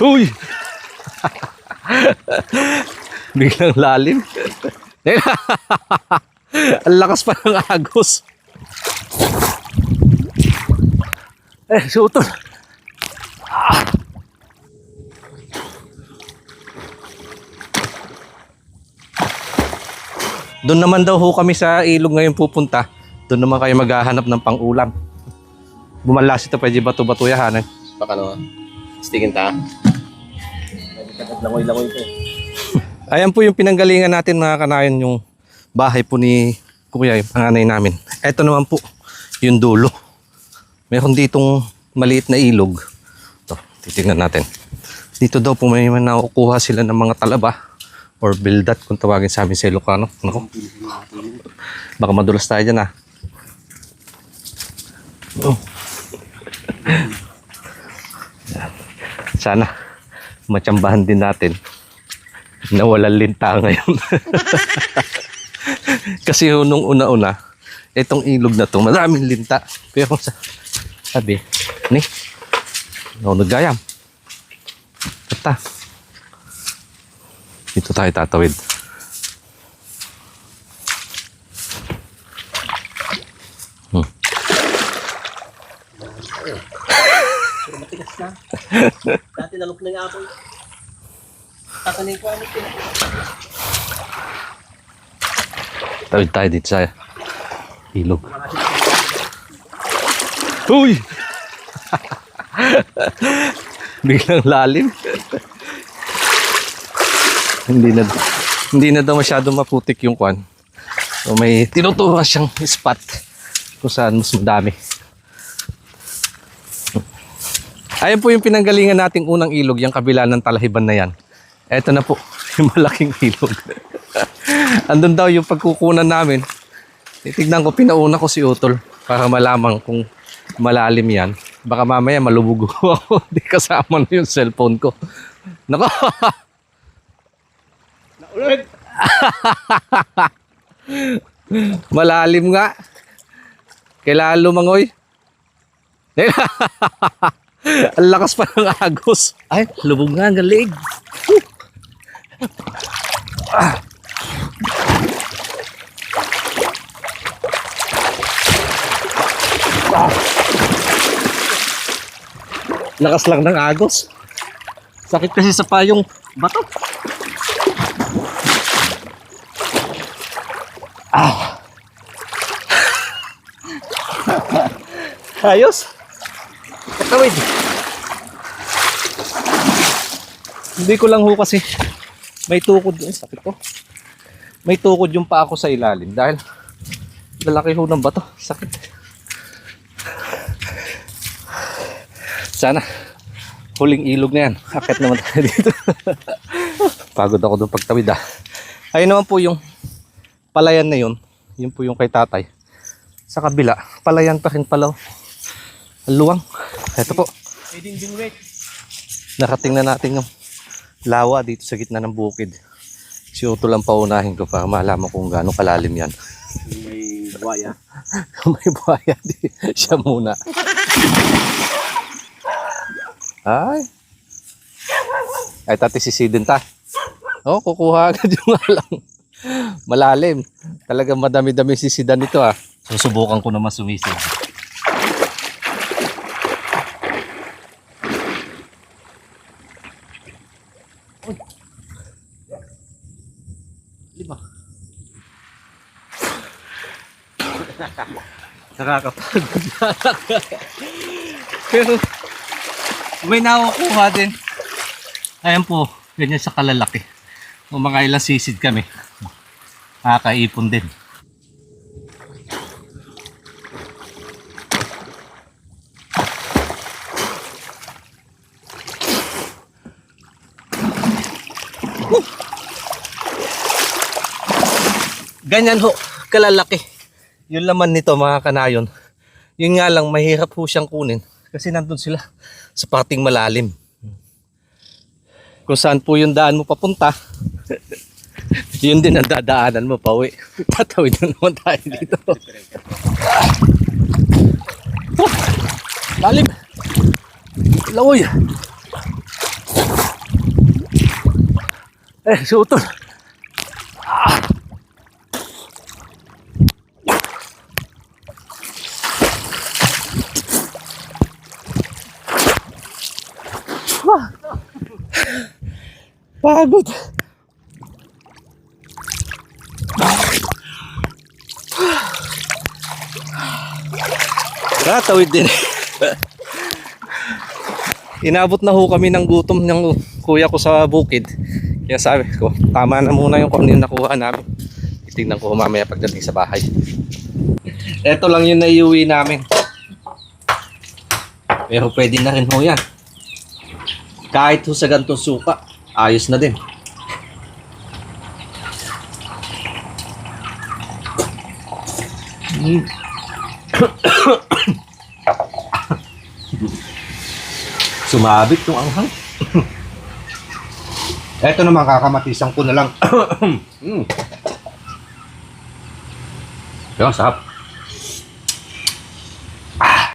Uy! Biglang lalim. Ang lakas pa ng agos. Eh, sutol. Ah. Doon naman daw ho kami sa ilog ngayon pupunta. Doon naman kayo maghahanap ng pang-ulam. Bumalas ito, pwede bato-batuyahan. Eh. Baka no, stigin ta. Langoy-langoy ito. Ayan po yung pinanggalingan natin mga kanayon, yung bahay po ni Kuya, yung panganay namin. Ito naman po, yung dulo. Meron ditong maliit na ilog. Ito, titignan natin. Dito daw po may nakukuha sila ng mga talaba or bildat kung tawagin sa amin sa Ilocano. Nako. Baka madulas tayo dyan ah. Oh. Sana matsambahan din natin na walang linta ngayon. Kasi nung una-una, itong ilog na to, maraming linta. Pero sa, sabi, ni, ako naggayam. Kata. Dito tayo tatawid. Hmm. Dati nalok na nga ako. Tatanin ko ano ito. Tawid tayo dito sa ilog. Uy! Biglang lalim. hindi na hindi na daw masyado maputik yung kwan. So may tinuturuan siyang spot kung saan mas madami. Ayan po yung pinanggalingan nating unang ilog, yung kabila ng talahiban na yan. Eto na po, yung malaking ilog. Andun daw yung pagkukunan namin. Titignan ko, pinauna ko si Utol para malaman kung malalim yan. Baka mamaya malubog ako. Di kasama na yung cellphone ko. Nako! Naulag! Malalim nga. Kailangan lumangoy. Ang lakas pa ng agos. Ay, lubog nga ang galig. Ah. Ah. Lakas lang ng agos. Sakit kasi sa payong bato. Ayos. Katawid. Hindi ko lang ho kasi may tukod. Ay, sakit ko. May tukod yung pa ako sa ilalim dahil lalaki ho ng bato. Sakit. Sana huling ilog na yan. Akit naman tayo dito. Pagod ako doon pagtawid ah. Ayun naman po yung palayan na yun. Yun po yung kay tatay. Sa kabila, palayan pa rin pala. oh. Ang luwang. Ito po. Nakating na natin yung lawa dito sa gitna ng bukid. Si Otto lang paunahin ko para malaman kung gaano kalalim yan. May buhaya. May buhaya di siya muna. Ay. Ay, tati sisidin ta. Oh, kukuha agad yung alang. Malalim. Talagang madami-dami sisidan nito ah. Susubukan ko naman sumisid. Lima. Nakakapagod Pero may nakukuha din. Ayan po, ganyan sa kalalaki. Kung mga ilang sisid kami, nakakaipon din. Ganyan ho, kalalaki. Yung laman nito mga kanayon. Yun nga lang, mahirap ho siyang kunin. Kasi nandun sila sa pating malalim. Kung saan po yung daan mo papunta, yun din ang dadaanan mo pa uwi. Tatawid na naman tayo dito. Oh, lalim. Laoy. Eh, sutol. Pagod. Natawid din. Inabot na ho kami ng gutom ng kuya ko sa bukid. Kaya sabi ko, tama na muna yung kung ano yung nakuha namin. Titignan ko mamaya pagdating sa bahay. Ito lang yung naiuwi namin. Pero pwede na rin ho yan. Kahit ho sa gantong suka, ayos na din. Mm. Sumabit yung anghang. Eto naman kakamatisan ko na lang. mm. Yung sarap.